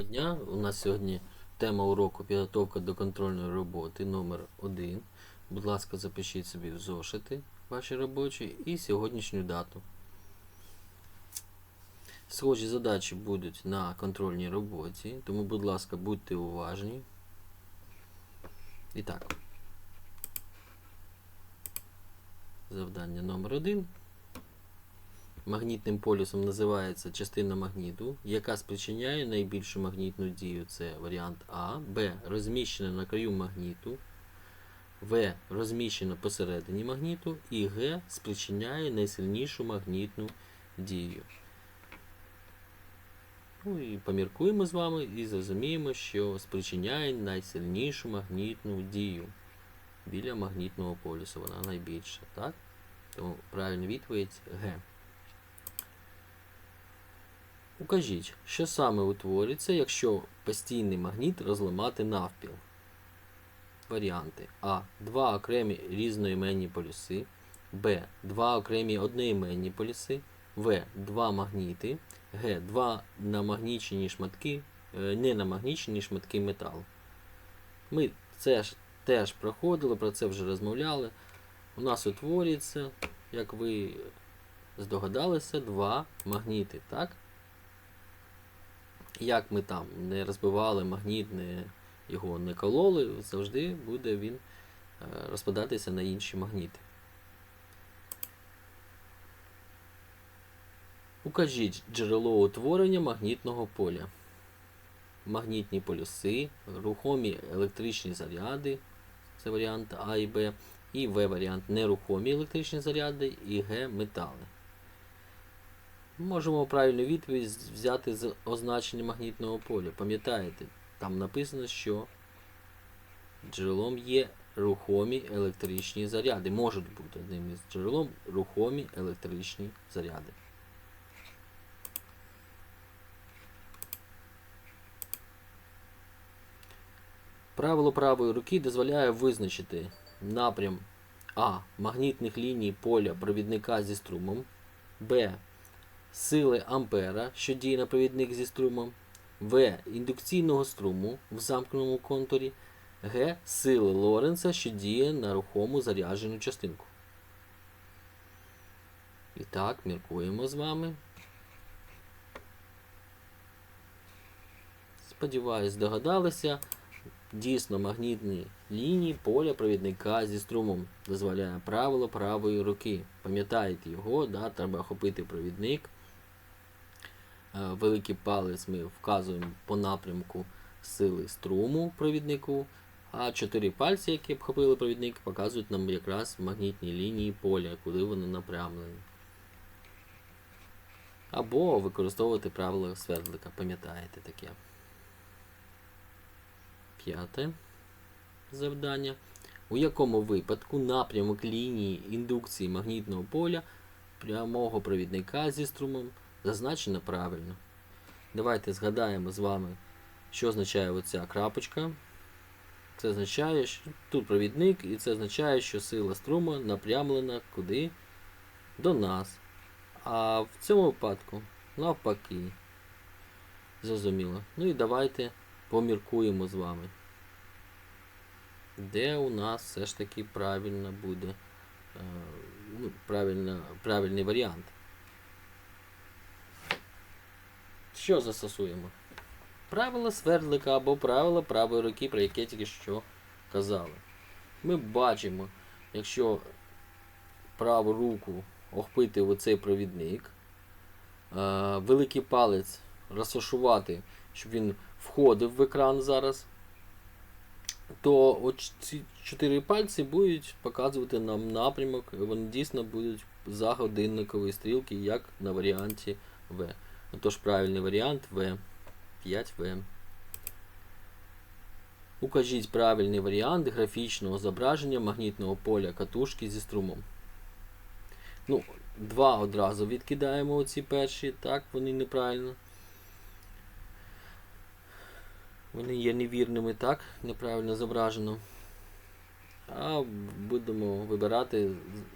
Доброго дня. У нас сьогодні тема уроку підготовка до контрольної роботи номер 1 Будь ласка, запишіть собі в зошити ваші робочі і сьогоднішню дату. Схожі задачі будуть на контрольній роботі, тому, будь ласка, будьте уважні. І так. Завдання номер 1 Магнітним полюсом називається частина магніту, яка спричиняє найбільшу магнітну дію. Це варіант А, Б. Розміщена на краю магніту, В. Розміщена посередині магніту і Г. Спричиняє найсильнішу магнітну дію. Ну і поміркуємо з вами і зрозуміємо, що спричиняє найсильнішу магнітну дію біля магнітного полюсу. Вона найбільша. так? Тому правильна відповідь Г. Укажіть, що саме утвориться, якщо постійний магніт розламати навпіл. Варіанти А. Два окремі різноіменні полюси. Б. Два окремі одноіменні полюси. В. Два магніти. Г. Два намагнічені шматки, е, ненамагнічені шматки металу. Ми це ж теж проходили, про це вже розмовляли. У нас утворюється, як ви здогадалися, два магніти, так? Як ми там не розбивали магніт, не, його не кололи, завжди буде він е, розпадатися на інші магніти. Укажіть джерело утворення магнітного поля. Магнітні полюси, рухомі електричні заряди, це варіант А і Б, і В варіант нерухомі електричні заряди, і Г метали. Можемо правильну відповідь взяти з означення магнітного поля. Пам'ятаєте, там написано, що джерелом є рухомі електричні заряди. Можуть бути одним із джерелом рухомі електричні заряди. Правило правої руки дозволяє визначити напрям А. Магнітних ліній поля провідника зі струмом, Б сили Ампера, що діє на провідник зі струмом, В. Індукційного струму в замкненому контурі, Г. Сили Лоренца, що діє на рухому заряджену частинку. І так, міркуємо з вами. Сподіваюсь, здогадалися. Дійсно, магнітні лінії поля провідника зі струмом дозволяє правило правої руки. Пам'ятаєте його, да, треба охопити провідник. Е, Великий палець ми вказуємо по напрямку сили струму провіднику, а чотири пальці, які обхопили провідник, показують нам якраз магнітні лінії поля, куди вони напрямлені. Або використовувати правило свердлика, пам'ятаєте таке. П'яте завдання. У якому випадку напрямок лінії індукції магнітного поля прямого провідника зі струмом зазначено правильно. Давайте згадаємо з вами, що означає оця крапочка. Це означає, що тут провідник, і це означає, що сила струму напрямлена куди? До нас. А в цьому випадку навпаки. Зрозуміло. Ну і давайте поміркуємо з вами. Де у нас все ж таки правильно буде е, ну, правильно, правильний варіант. Що застосуємо? Правило свердлика або правило правої руки, про яке тільки що казали. Ми бачимо, якщо праву руку охпити в оцей провідник, е, великий палець розташувати, щоб він входив в екран зараз, то ці чотири пальці будуть показувати нам напрямок, вони дійсно будуть за годинникової стрілки, як на варіанті В. Отож, правильний варіант В. 5В. Укажіть правильний варіант графічного зображення магнітного поля катушки зі струмом. Ну, Два одразу відкидаємо оці перші, так, вони неправильно. Вони є невірними, так, неправильно зображено. А будемо вибирати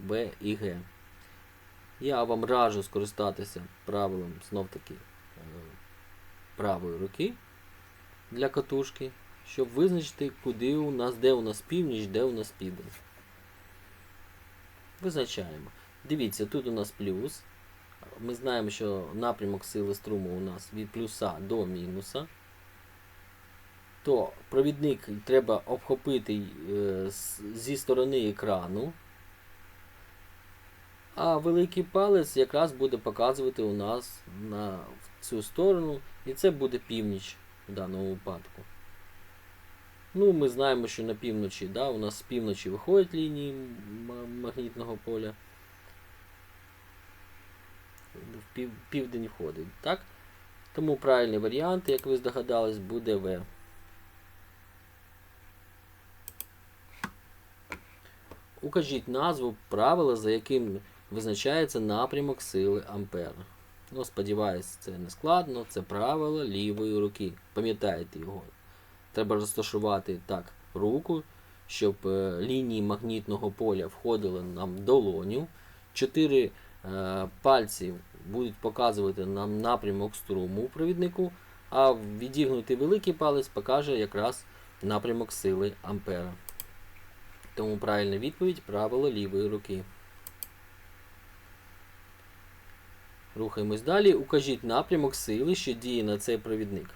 В і Г. Я вам раджу скористатися правилом знов таки е, правої руки для катушки, щоб визначити, куди у нас, де у нас північ, де у нас південь. Визначаємо. Дивіться, тут у нас плюс. Ми знаємо, що напрямок сили струму у нас від плюса до мінуса. То провідник треба обхопити е, зі сторони екрану. А великий палець якраз буде показувати у нас на цю сторону, і це буде північ в даному випадку. Ну, ми знаємо, що на півночі, да, у нас з півночі виходять лінії магнітного поля. В пів, південь входить, так? Тому правильний варіант, як ви здогадались, буде В. Укажіть назву правила, за яким визначається напрямок сили Ампера. Ну, сподіваюсь, це не складно. Це правило лівої руки. Пам'ятаєте його. Треба розташувати так руку, щоб е, лінії магнітного поля входили нам в долоню. Чотири е, пальці будуть показувати нам напрямок струму у провіднику, а відігнутий великий палець покаже якраз напрямок сили Ампера. Тому правильна відповідь правило лівої руки. Рухаємось далі. Укажіть напрямок сили, що діє на цей провідник.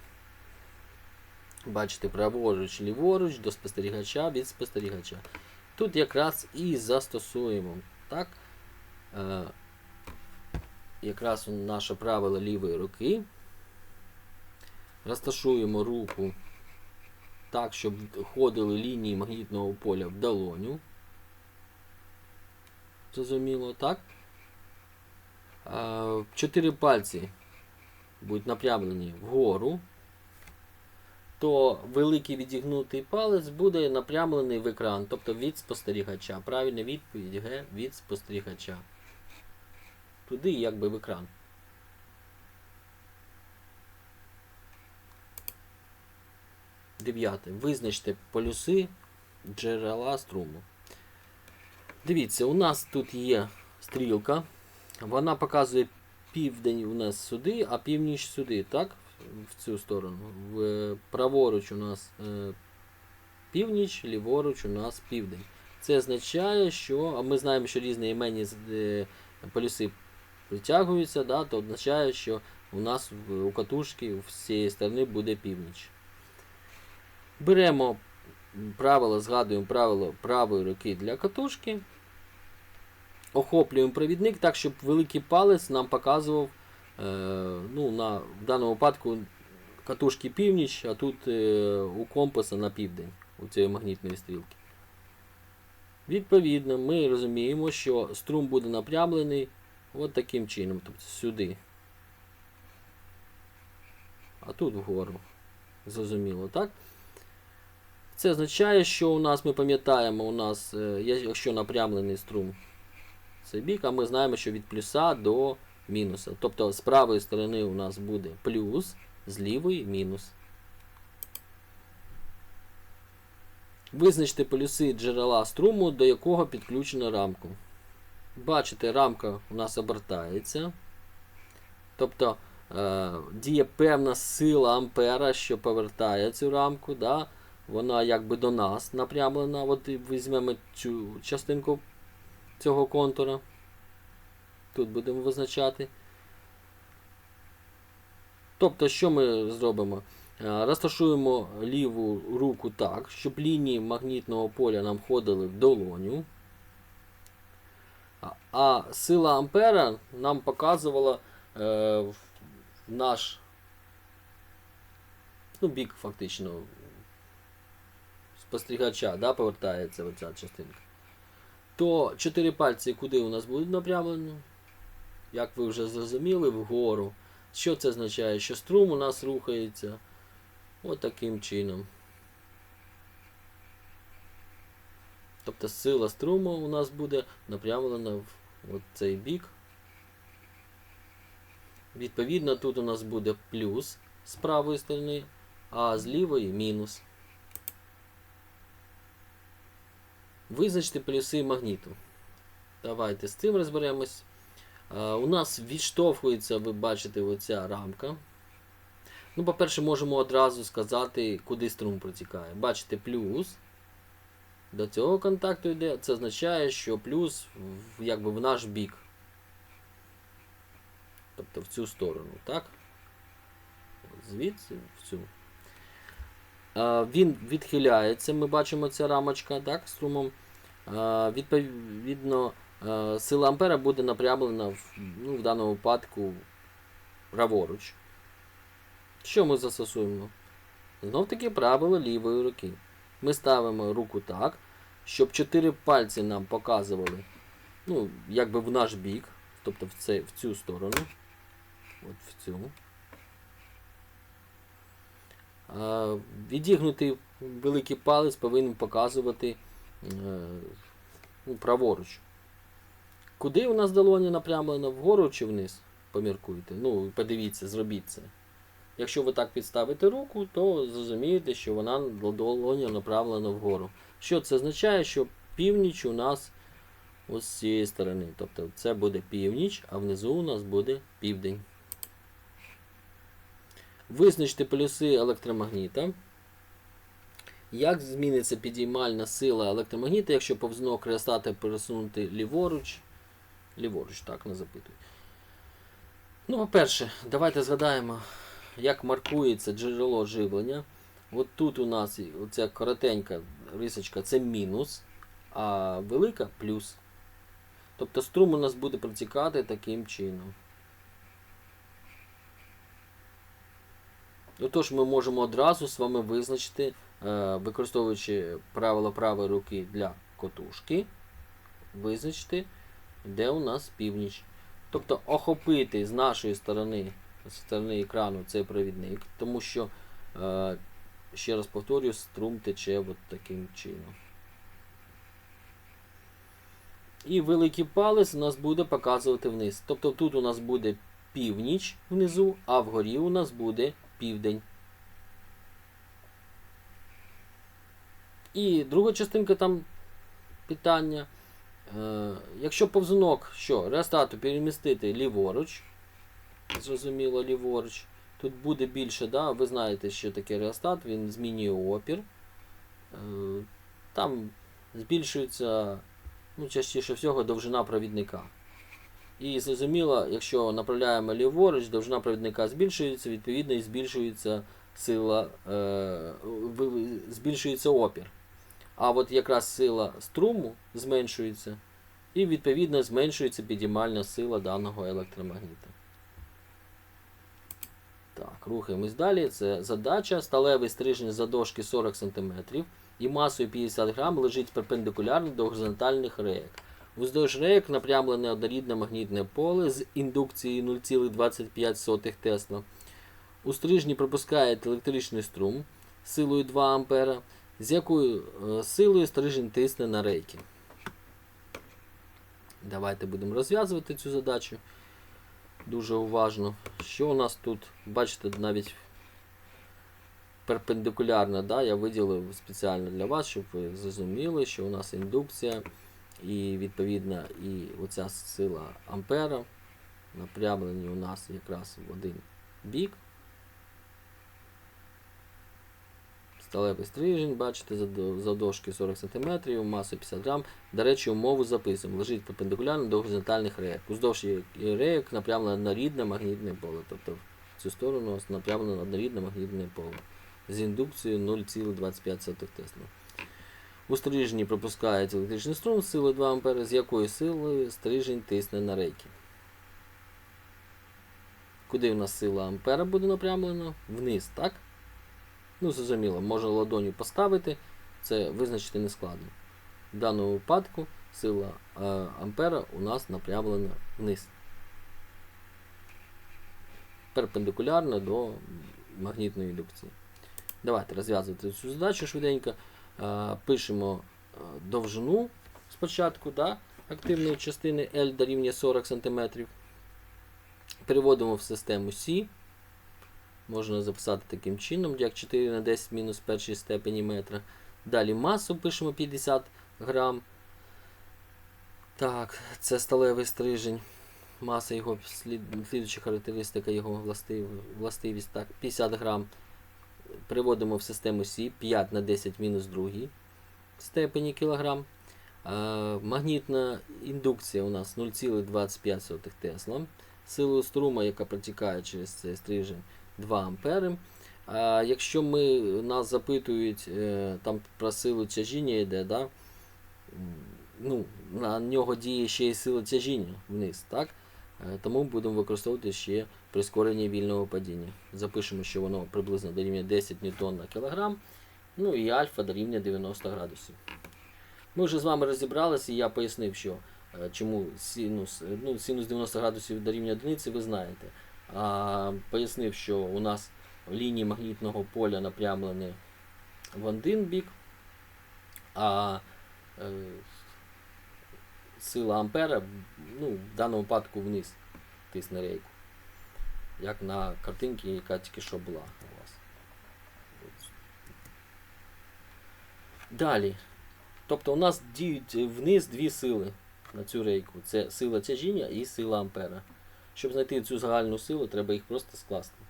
Бачите, праворуч, ліворуч, до спостерігача від спостерігача. Тут якраз і застосуємо. Так? Е, якраз наше правило лівої руки. Розташуємо руку так, щоб ходили лінії магнітного поля в долоню. Зрозуміло, так? Чотири пальці будуть напрямлені вгору, то великий відігнутий палець буде напрямлений в екран, тобто від спостерігача. Правильна відповідь Г від спостерігача. Туди якби в екран. Дев'яте. Визначте полюси джерела струму. Дивіться, у нас тут є стрілка. Вона показує південь у нас сюди, а північ сюди, так? В цю сторону. В, е, праворуч у нас е, північ, ліворуч у нас південь. Це означає, що а ми знаємо, що різні іменні е, полюси притягуються, да, то означає, що у нас у катушки з цієї сторони буде північ. Беремо правило, згадуємо правило правої руки для катушки. Охоплюємо провідник так, щоб великий палець нам показував е, ну, на, в даному випадку катушки північ, а тут е, у компаса на південь у цієї магнітної стрілки. Відповідно, ми розуміємо, що струм буде напрямлений от таким чином, тобто сюди. А тут вгору. Зрозуміло, так? Це означає, що у нас, ми пам'ятаємо, у нас, е, якщо напрямлений струм цей бік, а ми знаємо, що від плюса до мінуса. Тобто з правої сторони у нас буде плюс, з лівої мінус. Визначте полюси джерела струму, до якого підключено рамку. Бачите, рамка у нас обертається. Тобто е, діє певна сила ампера, що повертає цю рамку. Да? Вона якби до нас напрямлена. От візьмемо цю частинку цього контура. Тут будемо визначати. Тобто, що ми зробимо? Е, Розташуємо ліву руку так, щоб лінії магнітного поля нам входили в долоню. А сила Ампера нам показувала е, наш ну, бік фактично спостерігача, да, повертається оця частинка. То чотири пальці куди у нас будуть напрямлені? Як ви вже зрозуміли, вгору. Що це означає? Що струм у нас рухається от чином. Тобто сила струму у нас буде напрямлена в цей бік. Відповідно, тут у нас буде плюс з правої сторони, а з лівої мінус. Визначте плюси магніту. Давайте з цим розберемось. У нас відштовхується, ви бачите, оця рамка. Ну, по-перше, можемо одразу сказати, куди струм протікає. Бачите, плюс. До цього контакту йде. Це означає, що плюс якби в наш бік. Тобто в цю сторону, так? Звідси в цю. Він відхиляється, ми бачимо ця рамочка, так, струмом. Відповідно, сила Ампера буде напрямлена ну, в даному випадку праворуч. Що ми застосуємо? Знов таки правило лівої руки. Ми ставимо руку так, щоб чотири пальці нам показували, ну, якби в наш бік, тобто в, це, в цю сторону. От в цю. Відігнутий великий палець повинен показувати е, ну, праворуч. Куди у нас долоня напрямлена? Вгору чи вниз? Поміркуйте. Ну, подивіться, зробіть це. Якщо ви так підставите руку, то зрозумієте, що вона долоня направлена вгору. Що це означає? Що північ у нас ось з цієї сторони. Тобто це буде північ, а внизу у нас буде південь. Визначте полюси електромагніта. Як зміниться підіймальна сила електромагніта, якщо повзнок реостата пересунути ліворуч? Ліворуч, так, не запитуй. Ну, по-перше, давайте згадаємо, як маркується джерело живлення. От тут у нас оця коротенька рисочка це мінус, а велика плюс. Тобто струм у нас буде протікати таким чином. Отож, ми можемо одразу з вами визначити, е, використовуючи правило правої руки для котушки, визначити, де у нас північ. Тобто охопити з нашої сторони, з сторони екрану цей провідник, тому що, е, ще раз повторюю, струм тече от таким чином. І великий палець у нас буде показувати вниз. Тобто тут у нас буде північ внизу, а вгорі у нас буде південь. І друга частинка там питання. Е, якщо повзунок що, реостату перемістити ліворуч, зрозуміло, ліворуч, тут буде більше, да? ви знаєте, що таке реостат, він змінює опір. Е, там збільшується, ну, частіше всього, довжина провідника. І зрозуміло, якщо направляємо ліворуч, довжина провідника збільшується, відповідно і збільшується сила, е, збільшується опір. А от якраз сила струму зменшується, і відповідно зменшується підіймальна сила даного електромагніта. Так, рухаємось далі. Це задача. Сталевий стрижень задовжки 40 см і масою 50 грам лежить перпендикулярно до горизонтальних реєк. Уздовж рейок напрямлене однорідне магнітне поле з індукцією 0,25 Тесла. У стрижні пропускає електричний струм силою 2 А, з якою е, силою стрижень тисне на рейки. Давайте будемо розв'язувати цю задачу. Дуже уважно. Що у нас тут? Бачите, навіть перпендикулярно, да, я виділив спеціально для вас, щоб ви зрозуміли, що у нас індукція. І відповідно і оця сила Ампера напрямлені у нас якраз в один бік. Сталевий стрижень, бачите, завдовжки 40 см, масу 50 грам. До речі, умову записуємо. Лежить перпендикулярно до горизонтальних реєк. Уздовж реєк напрямлено однорідне магнітне поле. Тобто в цю сторону напрямлено однорідне магнітне поле з індукцією 0,25 Тесла. У стрижні пропускається електричний струм з силою 2 А, з якою силою стрижень тисне на рейки. Куди у нас сила ампера буде напрямлена? Вниз, так? Ну, зрозуміло, можна ладоню поставити, це визначити не складно. В даному випадку сила е, ампера у нас напрямлена вниз. Перпендикулярно до магнітної індукції. Давайте розв'язувати цю задачу швиденько. Пишемо е, довжину спочатку да, активної частини L дорівнює 40 см. Переводимо в систему С. Можна записати таким чином, як 4 на 10 мінус першій степені метра. Далі масу пишемо 50 грам. Так, це сталевий стрижень. Маса його слід, слідуюча характеристика його властив, властивість так, 50 грам. Приводимо в систему Сі 5 на 10 мінус 2 степені кілограм. Магнітна індукція у нас 0,25 Тесла. Силою струма, яка протікає через цей стрижень 2 ампери. А якщо ми, нас запитують е, там про силу тяжіння йде, да? ну, на нього діє ще й сила тяжіння вниз, так? Е, Тому будемо використовувати ще прискорення вільного падіння. Запишемо, що воно приблизно дорівнює 10 ньютон на кілограм, ну і альфа дорівнює 90 градусів. Ми вже з вами розібралися, і я пояснив, що е, чому синус, ну, синус 90 градусів дорівнює одиниці, ви знаєте. А пояснив, що у нас лінії магнітного поля напрямлені в один бік, а е, сила ампера ну, в даному випадку вниз тисне рейку. Як на картинці, яка тільки що була у вас. Далі. Тобто у нас діють вниз дві сили на цю рейку. Це сила тяжіння і сила ампера. Щоб знайти цю загальну силу, треба їх просто скласти.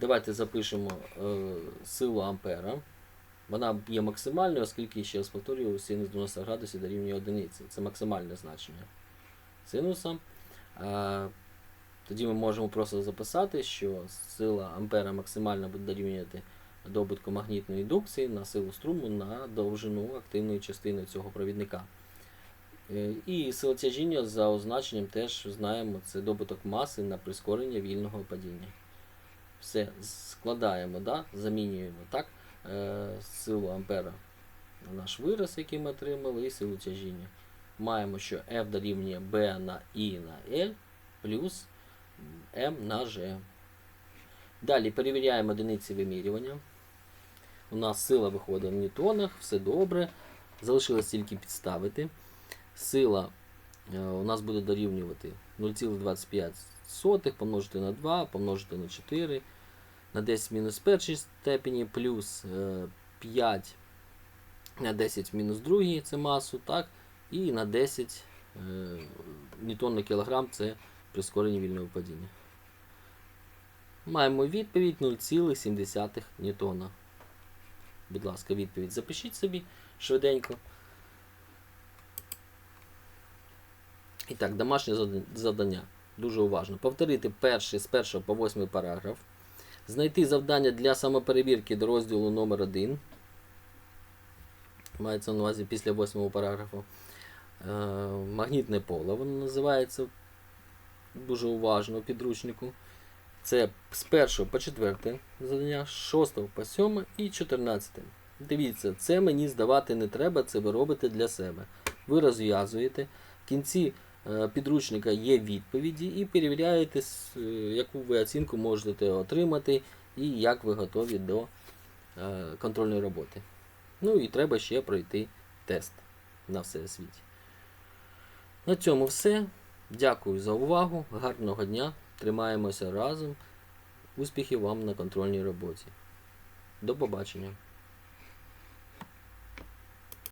Давайте запишемо е, силу ампера. Вона є максимальною, оскільки, ще раз повторюю, синус 90 градусів дорівнює одиниці. Це максимальне значення синуса. Тоді ми можемо просто записати, що сила ампера максимально буде дорівнювати добутку магнітної індукції на силу струму на довжину активної частини цього провідника. Е, І сила тяжіння за означенням теж знаємо, це добуток маси на прискорення вільного падіння. Все, складаємо, да? замінюємо так, е, силу ампера на наш вираз, який ми отримали, і силу тяжіння. Маємо, що F дорівнює B на I на L плюс M на G. Далі перевіряємо одиниці вимірювання. У нас сила виходить в ньютонах, все добре. Залишилось тільки підставити. Сила е, у нас буде дорівнювати 0,25 помножити на 2, помножити на 4, на 10 мінус першій степені, плюс е, 5 на 10 мінус другій це масу, так? І на 10 е, ньютон на кілограм це прискорення вільного падіння. Маємо відповідь 0,7 ньютона. Будь ласка, відповідь запишіть собі швиденько. І так, домашнє завдання. Дуже уважно. Повторити перший з першого по восьмий параграф. Знайти завдання для самоперевірки до розділу номер 1 Мається на увазі після восьмого параграфу. Е, магнітне поле, воно називається дуже уважно у підручнику. Це з 1 по 4 завдання, з 6 по 7 і 14. Дивіться, це мені здавати не треба, це ви робите для себе. Ви розв'язуєте. В кінці е, підручника є відповіді і перевіряєте, е, яку ви оцінку можете отримати і як ви готові до е, контрольної роботи. Ну і треба ще пройти тест на всесвіті. На цьому все. Дякую за увагу. Гарного дня. Тримаємося разом. Успіхів вам на контрольній роботі. До побачення.